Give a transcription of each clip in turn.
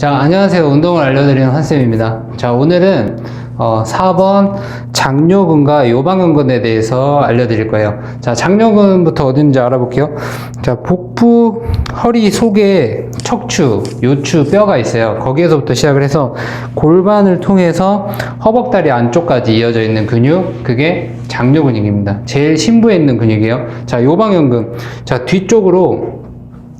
자, 안녕하세요. 운동을 알려드리는 한쌤입니다. 자, 오늘은 어, 4번 장요근과 요방근근에 대해서 알려드릴 거예요. 자, 장요근부터 어딘지 알아볼게요. 자, 복부, 허리 속에 척추, 요추, 뼈가 있어요. 거기에서부터 시작을 해서 골반을 통해서 허벅다리 안쪽까지 이어져 있는 근육, 그게 장요근육입니다. 제일 심부에 있는 근육이에요. 자, 요방연근. 자, 뒤쪽으로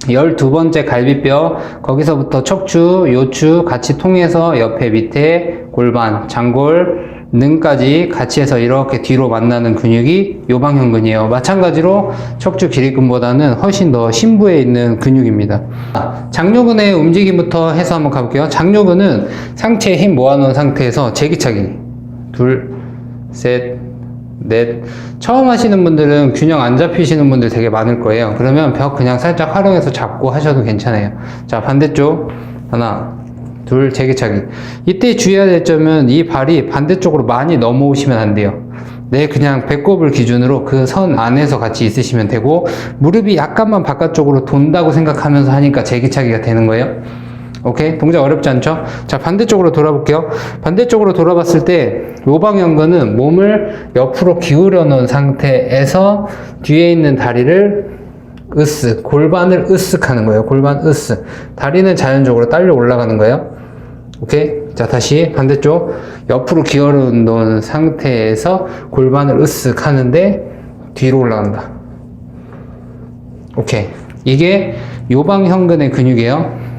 12번째 갈비뼈, 거기서부터 척추, 요추 같이 통해서 옆에 밑에 골반, 장골, 능까지 같이 해서 이렇게 뒤로 만나는 근육이 요방형근이에요. 마찬가지로 척추 기립근보다는 훨씬 더 심부에 있는 근육입니다. 아, 장요근의 움직임부터 해서 한번 가볼게요. 장요근은 상체에 힘 모아놓은 상태에서 제기차기. 둘, 셋, 넷. 처음 하시는 분들은 균형 안 잡히시는 분들 되게 많을 거예요. 그러면 벽 그냥 살짝 활용해서 잡고 하셔도 괜찮아요. 자, 반대쪽. 하나, 둘, 제기차기. 이때 주의해야 될 점은 이 발이 반대쪽으로 많이 넘어오시면 안 돼요. 네, 그냥 배꼽을 기준으로 그 선 안에서 같이 있으시면 되고, 무릎이 약간만 바깥쪽으로 돈다고 생각하면서 하니까 제기차기가 되는 거예요. 오케이? 동작 어렵지 않죠? 자, 반대쪽으로 돌아볼게요. 반대쪽으로 돌아봤을 때, 요방연근은 몸을 옆으로 기울여 놓은 상태에서 뒤에 있는 다리를 으쓱, 골반을 으쓱 하는 거예요. 골반 으쓱. 다리는 자연적으로 딸려 올라가는 거예요. 오케이? 자, 다시 반대쪽. 옆으로 기울여 놓은 상태에서 골반을 으쓱 하는데 뒤로 올라간다. 오케이. 이게 요방형근의 근육이에요.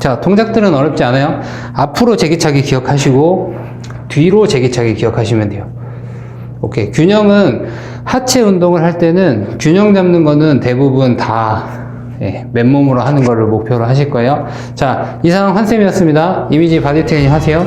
자, 동작들은 어렵지 않아요. 앞으로 제기차기 기억하시고, 뒤로 제기차기 기억하시면 돼요. 오케이. 균형은 하체 운동을 할 때는 균형 잡는 거는 대부분 다 예, 맨몸으로 하는 거를 목표로 하실 거예요. 자, 이상 환쌤이었습니다. 이미지 바디 트레이닝 하세요.